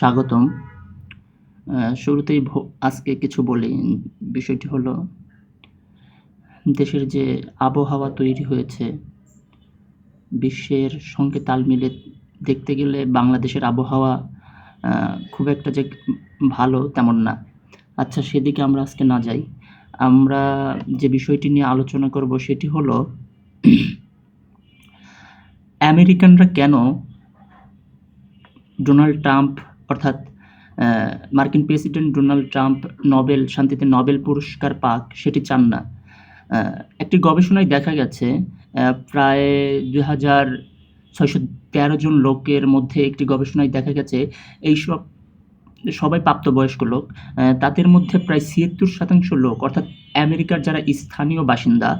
স্বাগতম। শুরুতেই আজকে কিছু বলি। বিষয়টি হলো, দেশের যে আবহাওয়া তৈরি হয়েছে, বিশ্বের সঙ্গে তাল মিলে দেখতে গেলে বাংলাদেশের আবহাওয়া খুব একটা যে ভালো তেমন না। আচ্ছা সেদিকে আমরা আজকে না যাই। আমরা যে বিষয়টি নিয়ে আলোচনা করব সেটি হলো, আমেরিকানরা কেন ডোনাল্ড ট্রাম্প অর্থাৎ মার্কিন প্রেসিডেন্ট ডোনাল্ড ট্রাম্প নোবেল, শান্তিতে নোবেল পুরস্কার পাক, সেটি চান না। একটি গবেষণায় দেখা গেছে প্রায় দুই হাজার ছয়শো তেরো জন লোকের মধ্যে একটি গবেষণায় দেখা গেছে এইসব সবাই প্রাপ্তবয়স্ক লোক তাদের মধ্যে প্রায় ছিয়াত্তর শতাংশ লোক, অর্থাৎ আমেরিকার যারা স্থানীয় বাসিন্দা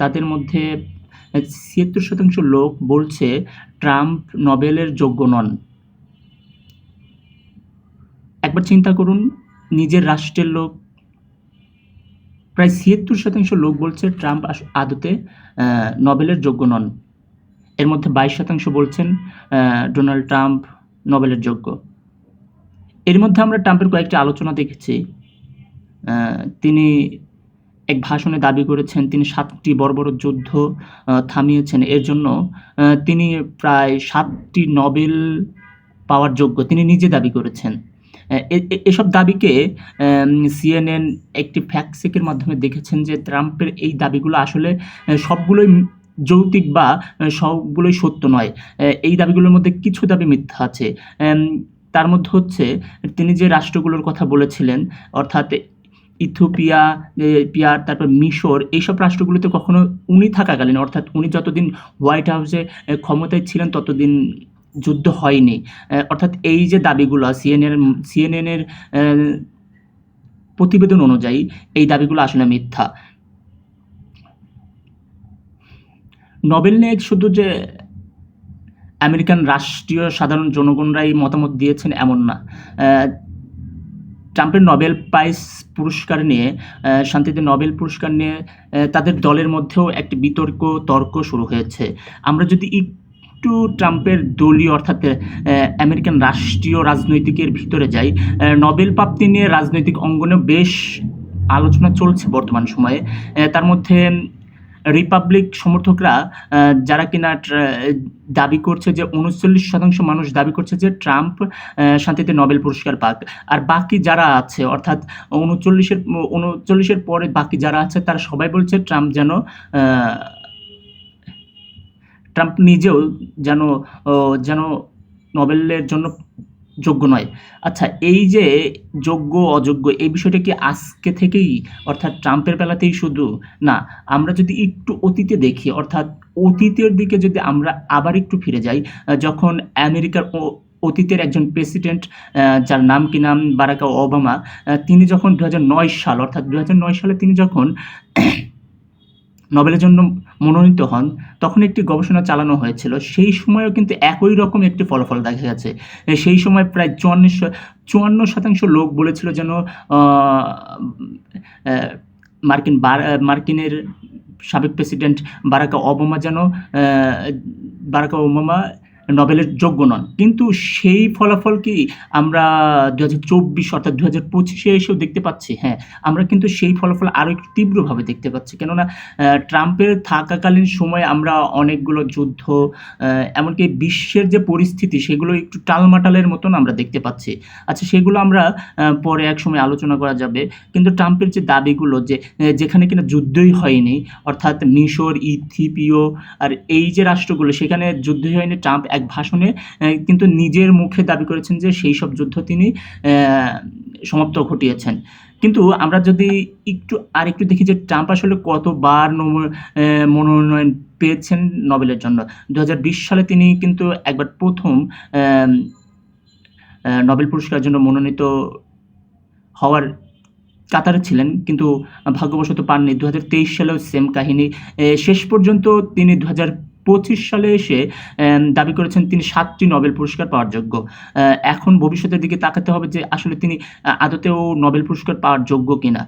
তাদের মধ্যে ছিয়াত্তর শতাংশ লোক বলছে ট্রাম্প নোবেলের যোগ্য নন। একবার চিন্তা করুন, নিজের রাষ্ট্রের লোক, প্রায় ছিয়াত্তর শতাংশ লোক বলছে ট্রাম্প আদতে নোবেলের যোগ্য নন। এর মধ্যে বাইশ শতাংশ বলছেন ডোনাল্ড ট্রাম্প নোবেলের যোগ্য। এর মধ্যে আমরা ট্রাম্পের কয়েকটি আলোচনা দেখেছি। তিনি এক ভাষণে দাবি করেছেন, তিনি সাতটি বড় বড় যুদ্ধ থামিয়েছেন। এর জন্য তিনি প্রায় সাতটি নোবেল পাওয়ার যোগ্য। তিনি নিজে দাবি করেছেন। এসব দাবিকে সিএনএন একটি ফ্যাক্ট চেকের মাধ্যমে দেখেছেন যে ট্রাম্পের এই দাবিগুলো আসলে সবগুলোই যৌক্তিক বা সবগুলোই সত্য নয়। এই দাবিগুলোর মধ্যে কিছু দাবি মিথ্যা আছে। তার মধ্যে হচ্ছে, তিনি যে রাষ্ট্রগুলোর কথা বলেছিলেন, অর্থাৎ ইথিওপিয়া পিয়ার, তারপর মিশর, এইসব রাষ্ট্রগুলোতে কখনো উনি থাকাকালীন, অর্থাৎ উনি যতদিন হোয়াইট হাউসে ক্ষমতায় ছিলেন, ততদিন যুদ্ধ হয়নি। অর্থাৎ এই যে দাবিগুলো সিএনএন সিএনএনের প্রতিবেদন অনুযায়ী এই দাবিগুলো আসলে মিথ্যা। নোবেল নিয়ে শুধু যে আমেরিকান রাষ্ট্রীয় সাধারণ জনগণরাই মতামত দিয়েছেন এমন না। ট্রাম্পের নোবেল প্রাইজ পুরস্কার নিয়ে শান্তিতে নোবেল পুরস্কার নিয়ে তাদের দলের মধ্যেও একটি বিতর্ক, তর্ক শুরু হয়েছে। আমরা যদি একটু ট্রাম্পের দলীয় অর্থাৎ আমেরিকান রাষ্ট্রীয় রাজনৈতিকের ভিতরে যাই নোবেল প্রাপ্তি নিয়ে রাজনৈতিক অঙ্গনে বেশ আলোচনা চলছে বর্তমান সময়ে। তার মধ্যে রিপাবলিক সমর্থকরা যারা কিনা দাবি করছে যে উনচল্লিশ শতাংশ মানুষ দাবি করছে যে ট্রাম্প শান্তিতে নোবেল পুরস্কার পাক। আর বাকি যারা আছে, অর্থাৎ উনচল্লিশের উনচল্লিশের পরে বাকি যারা আছে, তারা সবাই বলছে ট্রাম্প যেন ট্রাম্প নিজেও যেন যেন নোবেলের জন্য যোগ্য নয়। আচ্ছা এই যে যোগ্য, অযোগ্য, এই বিষয়টা কি আজকে থেকেই অর্থাৎ ট্রাম্পের বেলাতেই শুধু? না, আমরা যদি একটু অতীতে দেখি, অর্থাৎ অতীতের দিকে যদি আমরা আবার একটু ফিরে যাই যখন আমেরিকার অতীতের একজন প্রেসিডেন্ট যার নাম কি নাম? বারাকা ওবামা তিনি যখন দু হাজার নয় সাল, অর্থাৎ দু হাজার নয় সালে তিনি যখন নোবেলের জন্য মনোনীত হন, তখন একটি গবেষণা চালানো হয়েছিল। সেই সময়ও কিন্তু একই রকম একটি ফলাফল দেখা গেছে। সেই সময় প্রায় চুয়ান্ন চুয়ান্ন শতাংশ লোক বলেছিল যেন মার্কিন মার্কিনের সাবেক প্রেসিডেন্ট বারাকা ওবামা যেন বারাকা ওবামা নোবেলের যোগ্য নন। কিন্তু সেই ফলাফল কি আমরা দু হাজার চব্বিশ অর্থাৎ দু হাজার পঁচিশে এসেও দেখতে পাচ্ছি? হ্যাঁ আমরা কিন্তু সেই ফলাফল আরও একটু তীব্রভাবে দেখতে পাচ্ছি। কেননা ট্রাম্পের থাকাকালীন সময়ে আমরা অনেকগুলো যুদ্ধ এমনকি বিশ্বের যে পরিস্থিতি, সেগুলো একটু টালমাটালের মতন আমরা দেখতে পাচ্ছি। আচ্ছা সেগুলো আমরা পরে এক সময় আলোচনা করা যাবে। কিন্তু ট্রাম্পের যে দাবিগুলো যে যেখানে কিনা যুদ্ধই হয়নি, অর্থাৎ মিশর ইথিপিও আর এই যে রাষ্ট্রগুলো, সেখানে যুদ্ধই হয়নি, ট্রাম্প এক ভাষণে কিন্তু নিজের মুখে দাবি করেছেন যে সেই সব যুদ্ধ তিনি সমাপ্ত ঘটিয়েছেন। কিন্তু আমরা যদি একটু আর একটু দেখি যে ট্রাম্প আসলে কতবার মনোনয়ন পেয়েছেন নোবেলের জন্য। দু হাজার বিশ সালে তিনি কিন্তু একবার প্রথম নোবেল পুরস্কারের জন্য মনোনীত হওয়ার কাতারে ছিলেন, কিন্তু ভাগ্যবশত পাননি। দু হাজার তেইশ সালেও সেম কাহিনী। শেষ পর্যন্ত তিনি দু হাজার পঁচিশ সালে এসে দাবি করেছেন তিনি সাতটি নোবেল পুরস্কার পাওয়ার যোগ্য। এখন ভবিষ্যতের দিকে তাকাতে হবে যে আসলে তিনি আদতেও নোবেল পুরস্কার পাওয়ার যোগ্য কিনা।